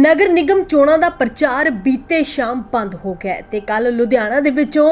ਨਗਰ ਨਿਗਮ ਚੋਣਾਂ ਦਾ ਪ੍ਰਚਾਰ ਬੀਤੇ ਸ਼ਾਮ ਬੰਦ ਹੋ ਗਿਆ ਹੈ ਤੇ ਕੱਲ ਲੁਧਿਆਣਾ ਦੇ ਵਿੱਚੋਂ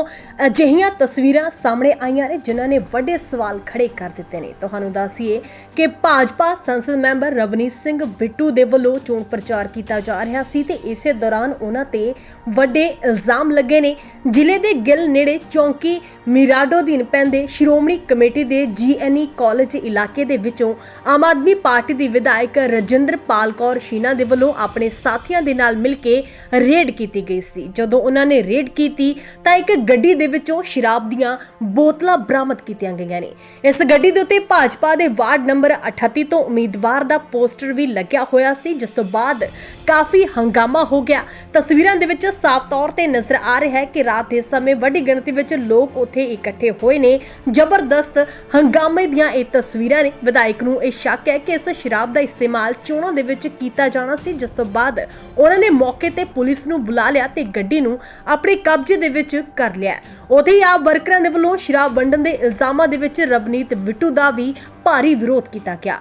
ਅਜਿਹੀਆਂ ਤਸਵੀਰਾਂ ਸਾਹਮਣੇ ਆਈਆਂ ਨੇ ਜਿਨ੍ਹਾਂ ਨੇ ਵੱਡੇ ਸਵਾਲ ਖੜੇ ਕਰ ਦਿੱਤੇ ਨੇ। ਤੁਹਾਨੂੰ ਦੱਸੀਏ ਕਿ ਭਾਜਪਾ ਸੰਸਦ ਮੈਂਬਰ ਰਵਨੀਤ ਸਿੰਘ ਬਿੱਟੂ ਦੇ ਵੱਲੋਂ ਚੋਣ ਪ੍ਰਚਾਰ ਕੀਤਾ ਜਾ ਰਿਹਾ ਸੀ ਤੇ ਇਸੇ ਦੌਰਾਨ ਉਹਨਾਂ ਤੇ ਵੱਡੇ ਇਲਜ਼ਾਮ ਲੱਗੇ ਨੇ। ਜ਼ਿਲ੍ਹੇ ਦੇ ਗਿੱਲ ਨੇੜੇ ਚੌਂਕੀ ਮਿਰਾਡੋ ਦੀਨ ਪੈਂਦੇ ਸ਼੍ਰੋਮਣੀ ਕਮੇਟੀ ਦੇ ਜੀਐਨਈ ਕਾਲਜ ਇਲਾਕੇ ਦੇ ਵਿੱਚੋਂ ਆਮ ਆਦਮੀ ਪਾਰਟੀ ਦੀ ਵਿਧਾਇਕ ਰਜਿੰਦਰ ਪਾਲ ਕੌਰ ਸ਼ੀਨਾ ਦੇ ਵੱਲੋਂ ਆਪਣੇ ਸਾਥੀਆਂ ਦੇ ਨਾਲ ਮਿਲ ਕੇ ਰੇਡ ਕੀਤੀ ਗਈ ਸੀ। ਜਦੋਂ ਉਹਨਾਂ ਨੇ ਰੇਡ ਕੀਤੀ, ਤਾਂ ਇੱਕ ਗੱਡੀ ਦੇ ਵਿੱਚੋਂ ਸ਼ਰਾਬ ਦੀਆਂ ਬੋਤਲਾਂ ਬਰਾਮਦ ਕੀਤੀਆਂ ਗਈਆਂ ਨੇ। ਇਸ ਗੱਡੀ ਦੇ ਉੱਤੇ ਭਾਜਪਾ ਦੇ ਵਾਰਡ ਨੰਬਰ 38 ਤੋਂ ਉਮੀਦਵਾਰ ਦਾ ਪੋਸਟਰ ਵੀ ਲੱਗਿਆ ਹੋਇਆ ਸੀ, ਜਿਸ ਤੋਂ ਬਾਅਦ ਕਾਫੀ ਹੰਗਾਮਾ ਹੋ ਗਿਆ। ਤਸਵੀਰਾਂ ਦੇ ਵਿੱਚ ਸਾਫ਼ ਤੌਰ ਤੇ ਨਜ਼ਰ ਆ ਰਿਹਾ ਹੈ ਕਿ ਰਾਤ ਦੇ ਸਮੇਂ ਵੱਡੀ ਗਿਣਤੀ ਵਿੱਚ ਲੋਕ ਉੱਥੇ ਇਕੱਠੇ ਹੋਏ ਨੇ। ਜ਼ਬਰਦਸਤ ਹੰਗਾਮੇ ਦੀਆਂ ਇਹ ਤਸਵੀਰਾਂ ਨੇ। ਵਿਧਾਇਕ ਨੂੰ ਇਹ ਸ਼ੱਕ ਹੈ ਕਿ ਇਸ ਸ਼ਰਾਬ ਦਾ ਇਸਤੇਮਾਲ ਚੋਣਾਂ ਦੇ ਵਿੱਚ ਕੀਤਾ ਜਾਣਾ ਸੀ, ਜਿਸ ਤੋਂ ਬਾਅਦ ਬਾਅਦ ਉਹਨਾਂ ਨੇ ਮੌਕੇ ਤੇ ਪੁਲਿਸ ਨੂੰ ਬੁਲਾ ਲਿਆ ਤੇ ਗੱਡੀ ਨੂੰ ਆਪਣੇ ਕਬਜ਼ੇ ਦੇ ਵਿੱਚ ਕਰ ਲਿਆ। ਉਥੇ ਹੀ ਆਪ ਵਰਕਰਾਂ ਦੇ ਵੱਲੋਂ ਸ਼ਰਾਬ ਵੰਡਣ ਦੇ ਇਲਜ਼ਾਮਾਂ ਦੇ ਵਿੱਚ ਰਵਨੀਤ ਬਿੱਟੂ ਦਾ ਵੀ ਭਾਰੀ ਵਿਰੋਧ ਕੀਤਾ ਗਿਆ।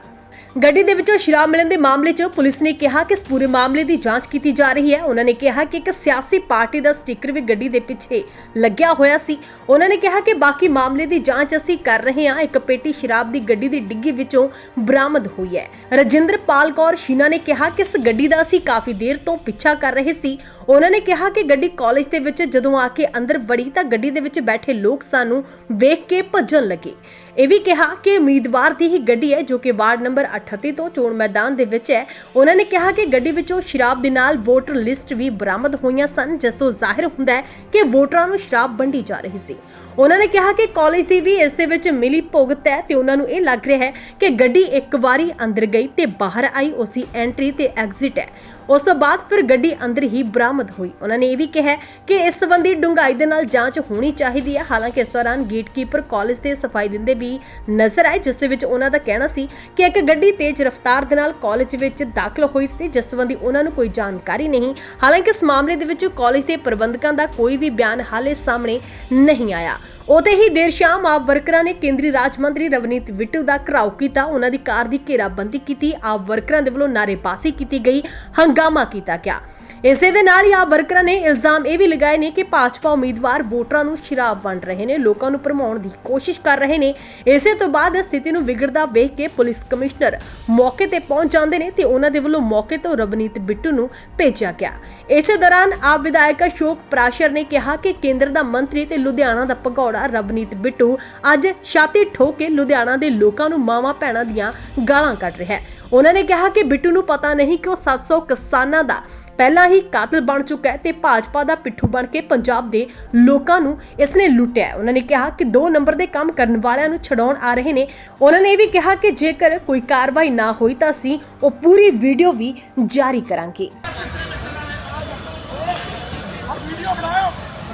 ਗੱਡੀ ਦੇ ਵਿੱਚੋਂ ਸ਼ਰਾਬ ਮਿਲਣ ਦੇ ਮਾਮਲੇ 'ਚ ਪੁਲਿਸ ਨੇ ਕਿਹਾ ਕਿ ਇਸ ਪੂਰੇ ਮਾਮਲੇ ਦੀ ਜਾਂਚ ਕੀਤੀ ਜਾ ਰਹੀ ਹੈ। ਉਹਨਾਂ ਨੇ ਕਿਹਾ ਕਿ ਇੱਕ ਸਿਆਸੀ ਪਾਰਟੀ ਦਾ ਸਟicker ਵੀ ਗੱਡੀ ਦੇ ਪਿੱਛੇ ਲੱਗਿਆ ਹੋਇਆ ਸੀ। ਉਹਨਾਂ ਨੇ ਕਿਹਾ ਕਿ ਬਾਕੀ ਮਾਮਲੇ ਦੀ ਜਾਂਚ ਅਸੀਂ ਕਰ ਰਹੇ ਹਾਂ। ਇੱਕ ਪੇਟੀ ਸ਼ਰਾਬ ਦੀ ਗੱਡੀ ਦੀ ਡਿੱਗੀ ਵਿੱਚੋਂ ਬਰਾਮਦ ਹੋਈ ਹੈ। ਰਜਿੰਦਰ ਪਾਲ ਕੌਰ ਸ਼ੀਨਾ ਨੇ ਕਿਹਾ ਕਿ ਇਸ ਗੱਡੀ ਦਾ ਅਸੀਂ ਕਾਫੀ ਦੇਰ ਤੋਂ ਪਿੱਛਾ ਕਰ ਰਹੇ ਸੀ। ਉਹਨਾਂ ਨੇ ਕਿਹਾ ਕਿ ਗੱਡੀ ਕਾਲਜ ਦੇ ਵਿੱਚ ਜਦੋਂ ਆ ਕੇ ਅੰਦਰ ਵੜੀ ਤਾਂ ਗੱਡੀ ਦੇ ਵਿੱਚ ਬੈਠੇ ਲੋਕ ਸਾਨੂੰ ਵੇਖ ਕੇ ਭੱਜਣ ਲੱਗੇ। ਇਹ ਵੀ ਕਿਹਾ ਕਿ ਉਮੀਦਵਾਰ ਦੀ ਹੀ ਗੱਡੀ ਹੈ ਜੋ ਕਿ ਵਾਰਡ ਨੰਬਰ 38 ਤੋਂ ਚੋਣ ਮੈਦਾਨ ਦੇ ਵਿੱਚ ਹੈ। ਉਹਨਾਂ ਨੇ ਕਿਹਾ ਕਿ ਗੱਡੀ ਵਿੱਚੋਂ ਸ਼ਰਾਬ ਦੇ ਨਾਲ ਵੋਟਰ ਲਿਸਟ ਵੀ ਬਰਾਮਦ ਹੋਈਆਂ ਸਨ, ਜਿਸ ਤੋਂ ਜ਼ਾਹਿਰ ਹੁੰਦਾ ਹੈ ਕਿ ਵੋਟਰਾਂ ਨੂੰ ਸ਼ਰਾਬ ਵੰਡੀ ਜਾ ਰਹੀ ਸੀ। ਉਹਨਾਂ ਨੇ ਕਿਹਾ ਕਿ ਕਾਲਜ ਦੀ ਵੀ ਇਸ ਦੇ ਵਿੱਚ ਮਿਲੀ ਭੁਗਤ ਹੈ ਤੇ ਉਹਨਾਂ ਨੂੰ ਇਹ ਲੱਗ ਰਿਹਾ ਹੈ ਕਿ ਗੱਡੀ ਇੱਕ ਵਾਰੀ ਅੰਦਰ ਗਈ ਤੇ ਬਾਹਰ ਆਈ, ਉਸ ਦੀ ਐਂਟਰੀ ਤੇ ਐਗਜ਼ਿਟ ਹੈ। ਉਸ ਤੋਂ ਬਾਅਦ ਫਿਰ ਗੱਡੀ ਅੰਦਰ ਹੀ ਬਰਾਮਦ ਹੋਈ। ਉਹਨਾਂ ਨੇ ਇਹ ਵੀ ਕਿਹਾ ਕਿ ਇਸ ਸੰਬੰਧੀ ਡੂੰਘਾਈ ਦੇ ਨਾਲ ਜਾਂਚ ਹੋਣੀ ਚਾਹੀਦੀ ਹੈ। ਹਾਲਾਂਕਿ ਇਸ ਦੌਰਾਨ ਗੇਟਕੀਪਰ ਕਾਲਜ ਦੇ ਸਫ਼ਾਈ ਦਿੰਦੇ ਵੀ ਨਜ਼ਰ ਆਏ, ਜਿਸ ਦੇ ਵਿੱਚ ਉਹਨਾਂ ਦਾ ਕਹਿਣਾ ਸੀ ਕਿ ਇੱਕ ਗੱਡੀ ਤੇਜ਼ ਰਫ਼ਤਾਰ ਦੇ ਨਾਲ ਕਾਲਜ ਵਿੱਚ ਦਾਖਲ ਹੋਈ ਸੀ, ਜਿਸ ਸੰਬੰਧੀ ਉਹਨਾਂ ਨੂੰ ਕੋਈ ਜਾਣਕਾਰੀ ਨਹੀਂ। ਹਾਲਾਂਕਿ ਇਸ ਮਾਮਲੇ ਦੇ ਵਿੱਚ ਕਾਲਜ ਦੇ ਪ੍ਰਬੰਧਕਾਂ ਦਾ ਕੋਈ ਵੀ ਬਿਆਨ ਹਾਲੇ ਸਾਹਮਣੇ ਨਹੀਂ ਆਇਆ। ਉਤੇ ਹੀ ਦੇਰ ਸ਼ਾਮ ਆਪ ਵਰਕਰਾਂ ਨੇ ਕੇਂਦਰੀ ਰਾਜ ਮੰਤਰੀ ਰਵਨੀਤ ਬਿੱਟੂ ਦਾ ਘਰਾਓ ਕੀਤਾ। ਉਹਨਾਂ ਦੀ ਕਾਰ ਦੀ ਘੇਰਾਬੰਦੀ ਕੀਤੀ। ਆਪ ਵਰਕਰਾਂ ਦੇ ਵੱਲੋਂ ਨਾਅਰੇਬਾਜ਼ੀ ਕੀਤੀ ਗਈ, ਹੰਗਾਮਾ ਕੀਤਾ ਗਿਆ। ਇਸੇ ਦੇ ਨਾਲ ਹੀ ਆਪ ਵਰਕਰਾਂ ਨੇ ਇਲਜ਼ਾਮ ਇਹ ਵੀ ਲਗਾਏ ਨੇ ਕਿ ਭਾਜਪਾ ਉਮੀਦਵਾਰ ਵੋਟਰਾਂ ਨੂੰ ਸ਼ਰਾਬ ਵੰਡ ਰਹੇ ਨੇ, ਲੋਕਾਂ ਨੂੰ ਭਰਮਾਉਣ ਦੀ ਕੋਸ਼ਿਸ਼ ਕਰ ਰਹੇ ਨੇ। ਇਸੇ ਤੋਂ ਬਾਅਦ ਸਥਿਤੀ ਨੂੰ ਵਿਗੜਦਾ ਵੇਖ ਕੇ ਪੁਲਿਸ ਕਮਿਸ਼ਨਰ ਮੌਕੇ ਤੇ ਪਹੁੰਚ ਜਾਂਦੇ ਨੇ ਤੇ ਉਹਨਾਂ ਦੇ ਵੱਲੋਂ ਮੌਕੇ ਤੋਂ ਰਵਨੀਤ ਬਿੱਟੂ ਨੂੰ ਭੇਜਿਆ ਗਿਆ। ਇਸੇ ਦੌਰਾਨ ਆਪ ਵਿਧਾਇਕ ਅਸ਼ੋਕ ਪ੍ਰਾਸ਼ਰ ਨੇ ਕਿਹਾ ਕਿ ਕੇਂਦਰ ਦਾ ਮੰਤਰੀ ਤੇ ਲੁਧਿਆਣਾ ਦਾ ਭਗੌੜਾ ਰਵਨੀਤ ਬਿੱਟੂ ਅੱਜ ਛਾਤੀ ਠੋਕ ਕੇ ਲੁਧਿਆਣਾ ਦੇ ਲੋਕਾਂ ਨੂੰ ਮਾਵਾਂ ਭੈਣਾਂ ਦੀਆਂ ਗਾਲਾਂ ਕੱਢ ਰਿਹਾ ਹੈ। ਉਹਨਾਂ ਨੇ ਕਿਹਾ ਕਿ ਬਿੱਟੂ ਨੂੰ ਪਤਾ ਨਹੀਂ ਕਿ ਉਹ 700 ਕਿਸਾਨਾਂ ਦਾ ਪਹਿਲਾਂ ਹੀ ਕਾਤਲ ਬਣ ਚੁੱਕਾ ਹੈ ਤੇ ਭਾਜਪਾ ਦਾ ਪਿੱਠੂ ਬਣ ਕੇ ਪੰਜਾਬ ਦੇ ਲੋਕਾਂ ਨੂੰ ਇਸਨੇ ਲੁੱਟਿਆ। ਉਹਨਾਂ ਨੇ ਕਿਹਾ ਕਿ ਦੋ ਨੰਬਰ ਦੇ ਕੰਮ ਕਰਨ ਵਾਲਿਆਂ ਨੂੰ ਛਡਾਉਣ ਆ ਰਹੇ ਨੇ। ਉਹਨਾਂ ਨੇ ਇਹ ਵੀ ਕਿਹਾ ਕਿ ਜੇਕਰ ਕੋਈ ਕਾਰਵਾਈ ਨਾ ਹੋਈ ਤਾਂ ਅਸੀਂ ਉਹ ਪੂਰੀ ਵੀਡੀਓ ਵੀ ਜਾਰੀ ਕਰਾਂਗੇ।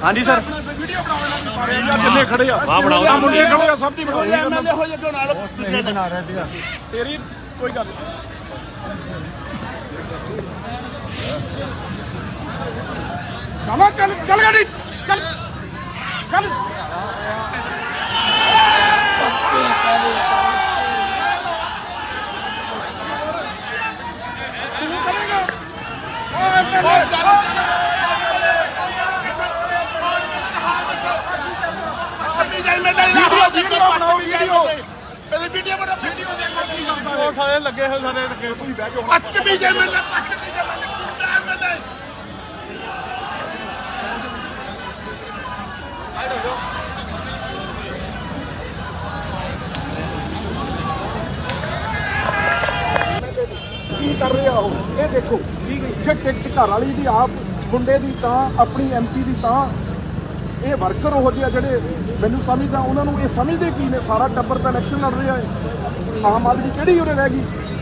ਹਾਂਜੀ ਸਰ। ਵੀਡੀਓ ਸਾਰੇ ਜਾਂ ਜਿੰਨੇ ਖੜੇ ਆ? ਵਾਹ ਬਣਾਓ ਆਹ ਮੁੰਡੇ ਖੜੇ ਆ ਸਭ ਦੀ ਬਣਾਓ। ਐਮਐਲਏ ਹੋ ਜੇ ਨਾਲ ਬਣਾ ਰਹੇ ਸੀਗਾ ਤੇਰੀ ਕੋਈ ਗੱਲ ਚਲੋ ਚੱਲ ਚੱਲ ਗੱਡੀ ਚੱਲ ਚੱਲ ਤੂੰ ਕਰੇਗਾ ਓ ਐਮਐਲਏ ਚਲੋ ਵੀਡੀਓ ਵੀਡੀਓ ਬਣਾਓ ਵੀਡੀਓ ਇਹਦੀ ਵੀਡੀਓ ਬਣਾ ਵੀਡੀਓ ਦੇ ਉਹ ਕੀ ਕਰ ਰਿਹਾ ਉਹ? ਇਹ ਦੇਖੋ ਜੇ ਟਿਕਟ ਘਰ ਵਾਲੀ ਦੀ ਆਪ, ਮੁੰਡੇ ਦੀ ਤਾਂ, ਆਪਣੀ ਐਮਪੀ ਦੀ ਤਾਂ, ਇਹ ਵਰਕਰ ਉਹ ਜਿਹੇ ਆ ਜਿਹੜੇ ਮੈਨੂੰ ਸਮਝਦਾ, ਉਹਨਾਂ ਨੂੰ ਇਹ ਸਮਝਦੇ ਕੀ ਨੇ? ਸਾਰਾ ਟੱਬਰ ਤਾਂ ਇਲੈਕਸ਼ਨ ਲੜ ਰਿਹਾ ਹੈ। ਆਮ ਆਦਮੀ ਕਿਹੜੀ ਉਰੇ ਰਹਿ ਗਈ?